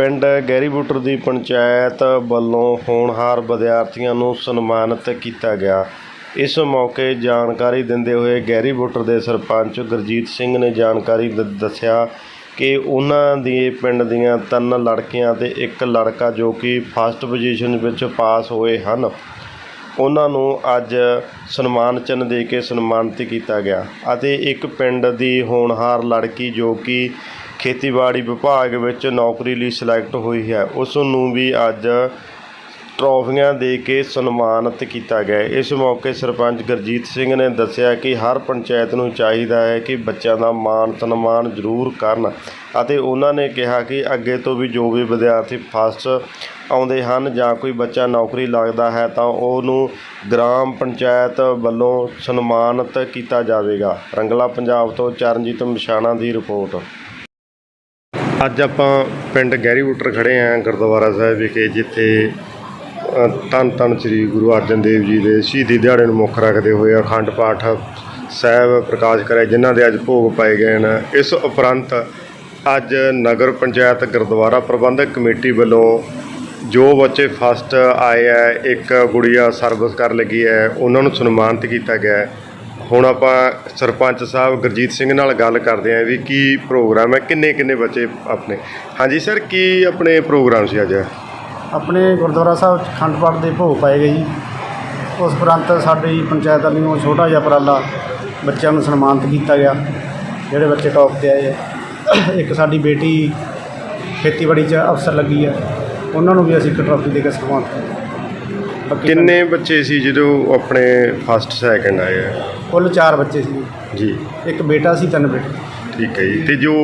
ਪਿੰਡ ਗੈਰੀ ਦੀ ਪੰਚਾਇਤ ਵੱਲੋਂ ਹੋਣਹਾਰ ਵਿਦਿਆਰਥੀਆਂ ਨੂੰ ਸਨਮਾਨਿਤ ਕੀਤਾ ਗਿਆ। ਇਸ ਮੌਕੇ ਜਾਣਕਾਰੀ ਦਿੰਦੇ ਹੋਏ ਗੈਰੀ ਦੇ ਸਰਪੰਚ ਗੁਰਜੀਤ ਸਿੰਘ ਨੇ ਜਾਣਕਾਰੀ ਦ- ਦੱਸਿਆ ਕਿ ਉਹਨਾਂ ਦੀ ਪਿੰਡ ਦੀਆਂ ਤਿੰਨ ਲੜਕੀਆਂ ਤੇ ਇੱਕ ਲੜਕਾ ਜੋ ਕਿ ਫਸਟ ਪੋਜੀਸ਼ਨ ਵਿੱਚ ਪਾਸ ਹੋਏ ਹਨ। ਉਹਨਾਂ ਨੂੰ ਅੱਜ ਸਨਮਾਨ ਚਿੰਨ੍ਹ ਦੇ ਕੇ ਸਨਮਾਨਿਤ ਕੀਤਾ ਗਿਆ ਅਤੇ ਇੱਕ ਪਿੰਡ ਦੀ ਹੋਣਹਾਰ ਲੜਕੀ ਜੋ ਕਿ ਖੇਤੀਬਾੜੀ ਵਿਭਾਗ ਵਿੱਚ ਨੌਕਰੀ ਲਈ ਸਿਲੈਕਟ ਹੋਈ ਹੈ, ਉਸ ਨੂੰ ਵੀ ਅੱਜ ਟਰੋਫੀਆਂ ਦੇ ਕੇ ਸਨਮਾਨਿਤ ਕੀਤਾ ਗਿਆ। ਇਸ ਮੌਕੇ ਸਰਪੰਚ ਗੁਰਜੀਤ ਸਿੰਘ ਨੇ ਦੱਸਿਆ ਕਿ ਹਰ ਪੰਚਾਇਤ ਨੂੰ ਚਾਹੀਦਾ ਹੈ ਕਿ ਬੱਚਿਆਂ ਦਾ ਮਾਣ ਸਨਮਾਨ ਜ਼ਰੂਰ ਕਰਨ ਅਤੇ ਉਹਨਾਂ ਨੇ ਕਿਹਾ ਕਿ ਅੱਗੇ ਤੋਂ ਵੀ ਜੋ ਵੀ ਵਿਦਿਆਰਥੀ ਫਸਟ ਆਉਂਦੇ ਹਨ ਜਾਂ ਕੋਈ ਬੱਚਾ ਨੌਕਰੀ ਲੱਗਦਾ ਹੈ ਤਾਂ ਉਹਨੂੰ ਗ੍ਰਾਮ ਪੰਚਾਇਤ ਵੱਲੋਂ ਸਨਮਾਨਿਤ ਕੀਤਾ ਜਾਵੇਗਾ। ਰੰਗਲਾ ਪੰਜਾਬ ਤੋਂ ਚਰਨਜੀਤ ਮਿਸ਼ਾਣਾ ਦੀ ਰਿਪੋਰਟ। ਅੱਜ ਆਪਾਂ ਪਿੰਡ ਗੈਰੀ ਬੁੱਟਰ ਖੜੇ ਆਂ ਗੁਰਦੁਆਰਾ ਸਾਹਿਬ ਵਿਖੇ, ਜਿੱਥੇ ਅ, ਧੰਨ ਧੰਨ ਸ੍ਰੀ ਗੁਰੂ ਅਰਜਨ ਦੇਵ ਜੀ ਦੇ ਸ਼ਹੀਦੀ ਦਿਹਾੜੇ ਨੂੰ ਮੁੱਖ ਰੱਖਦੇ ਹੋਏ ਅਖੰਡ ਪਾਠ ਸਾਹਿਬ ਪ੍ਰਕਾਸ਼ ਕਰਿਆ ਜਿਨ੍ਹਾਂ ਦੇ ਅੱਜ ਭੋਗ ਪਾਏ ਗਏ ਨੇ ਇਸ ਉਪਰੰਤ ਅੱਜ ਨਗਰ ਪੰਚਾਇਤ ਗੁਰਦੁਆਰਾ ਪ੍ਰਬੰਧਕ ਕਮੇਟੀ ਵੱਲੋਂ ਜੋ ਬੱਚੇ ਫਸਟ ਆਏ ਹੈ ਇੱਕ ਗੁੜੀਆ ਸਰਵਿਸ ਕਰ ਲੱਗੀ ਹੈ ਉਹਨਾਂ ਨੂੰ ਸਨਮਾਨਿਤ ਕੀਤਾ ਗਿਆ ਹੁਣ ਆਪਾਂ ਸਰਪੰਚ ਸਾਹਿਬ ਗੁਰਜੀਤ ਸਿੰਘ ਨਾਲ ਗੱਲ ਕਰਦੇ ਆਂ ਵੀ ਕੀ ਪ੍ਰੋਗਰਾਮ ਹੈ ਕਿੰਨੇ ਕਿੰਨੇ ਬੱਚੇ ਆਪਣੇ? ਹਾਂਜੀ ਸਰ ਕੀ ਆਪਣੇ ਪ੍ਰੋਗਰਾਮ ਸੀ ਅੱਜ? ਆਪਣੇ ਗੁਰਦੁਆਰਾ ਸਾਹਿਬ 'ਚ ਅਖੰਡ ਪਾਠ ਦੇ ਭੋਗ ਪਾਏ ਗਏ ਜੀ। ਉਸ ਉਪਰੰਤ ਸਾਡੀ ਪੰਚਾਇਤ ਵੱਲੋਂ ਛੋਟਾ ਜਿਹਾ ਉਪਰਾਲਾ ਬੱਚਿਆਂ ਨੂੰ ਸਨਮਾਨਿਤ ਕੀਤਾ ਗਿਆ ਜਿਹੜੇ ਬੱਚੇ ਟੌਪ ਤੇ ਆਏ ਆ। ਇੱਕ ਸਾਡੀ ਬੇਟੀ ਖੇਤੀਬਾੜੀ 'ਚ ਅਫਸਰ ਲੱਗੀ ਆ। ਉਹਨਾਂ ਨੂੰ ਵੀ ਅਸੀਂ ਇੱਕ ਟਰਾਫੀ ਦੇ ਕੇ ਸਨਮਾਨਿਤ ਕਿੰਨੇ ਬੱਚੇ ਸੀ ਜਦੋਂ ਆਪਣੇ ਫਸਟ ਸੈਕਿੰਡ ਆਏ ਆ? ਕੁੱਲ ਚਾਰ ਬੱਚੇ ਸੀ। ਜੀ। ਇੱਕ ਬੇਟਾ ਸੀ ਤਿੰਨ ਬੇਟੇ। ਠੀਕ ਹੈ ਜੀ। ਤੇ ਜੋ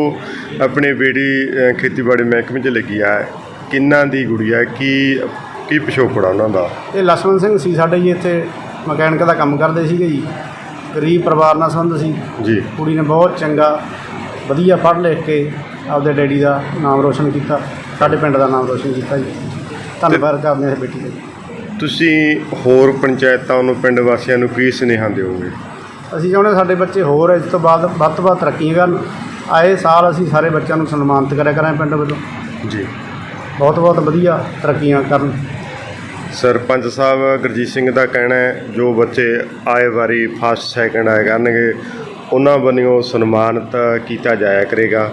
ਆਪਣੇ ਬੇਟੀ ਖੇਤੀਬਾੜੀ ਮਹਿਕਮੇ 'ਚ ਲੱਗੀ ਆ ਕਿੰਨਾਂ ਦੀ ਗੁੜੀਆ ਕੀ ਕੀ ਪਿਛੋਕੜਾ ਉਹਨਾਂ ਦਾ? ਇਹ ਲਖਮਨ ਸਿੰਘ ਸੀ ਸਾਡੇ ਜੀ ਇੱਥੇ ਮਕੈਨਿਕ ਦਾ ਕੰਮ ਕਰਦੇ ਸੀਗੇ ਜੀ। ਗਰੀਬ ਪਰਿਵਾਰ ਨਾਲ ਸੰਬੰਧ ਸੀ। ਜੀ। ਕੁੜੀ ਨੇ ਬਹੁਤ ਚੰਗਾ ਵਧੀਆ ਪੜ੍ਹ ਲਿਖ ਕੇ ਆਪਦੇ ਡੈਡੀ ਦਾ ਨਾਮ ਰੋਸ਼ਨ ਕੀਤਾ। ਸਾਡੇ ਪਿੰਡ ਦਾ ਨਾਮ ਰੋਸ਼ਨ ਕੀਤਾ ਜੀ। ਧੰਨਵਾਦ ਕਰਦੇ ਹਾਂ ਇਸ ਬੇਟੀ ਦਾ ਜੀ। ਤੁਸੀਂ ਹੋਰ ਪੰਚਾਇਤਾਂ ਨੂੰ ਪਿੰਡ ਵਾਸੀਆਂ ਨੂੰ ਕੀ ਸੁਨੇਹਾ ਦਿਓਗੇ? ਅਸੀਂ ਚਾਹੁੰਦੇ ਹਾਂ ਸਾਡੇ ਬੱਚੇ ਹੋਰ ਇਸ ਤੋਂ ਬਾਅਦ ਵੱਧ ਤੋਂ ਵੱਧ ਤਰੱਕੀ ਕਰਨ। ਆਏ ਸਾਲ ਅਸੀਂ ਸਾਰੇ ਬੱਚਿਆਂ ਨੂੰ ਸਨਮਾਨਿਤ ਕਰਿਆ ਕਰਾਂਗੇ ਪਿੰਡ ਵੱਲੋਂ। ਜੀ। ਬਹੁਤ ਬਹੁਤ ਵਧੀਆ ਤਰੱਕੀਆਂ ਕਰਨ। ਸਰਪੰਚ ਸਾਹਿਬ, ਗੁਰਜੀਤ ਸਿੰਘ ਦਾ ਕਹਿਣਾ ਹੈ, ਜੋ ਬੱਚੇ ਆਏ ਵਾਰੀ ਫਸਟ ਸੈਕਿੰਡ ਆਏ ਕਰਨਗੇ, ਉਹਨਾਂ ਵੱਲੋਂ ਸਨਮਾਨਿਤ ਕੀਤਾ ਜਾਇਆ ਕਰੇਗਾ।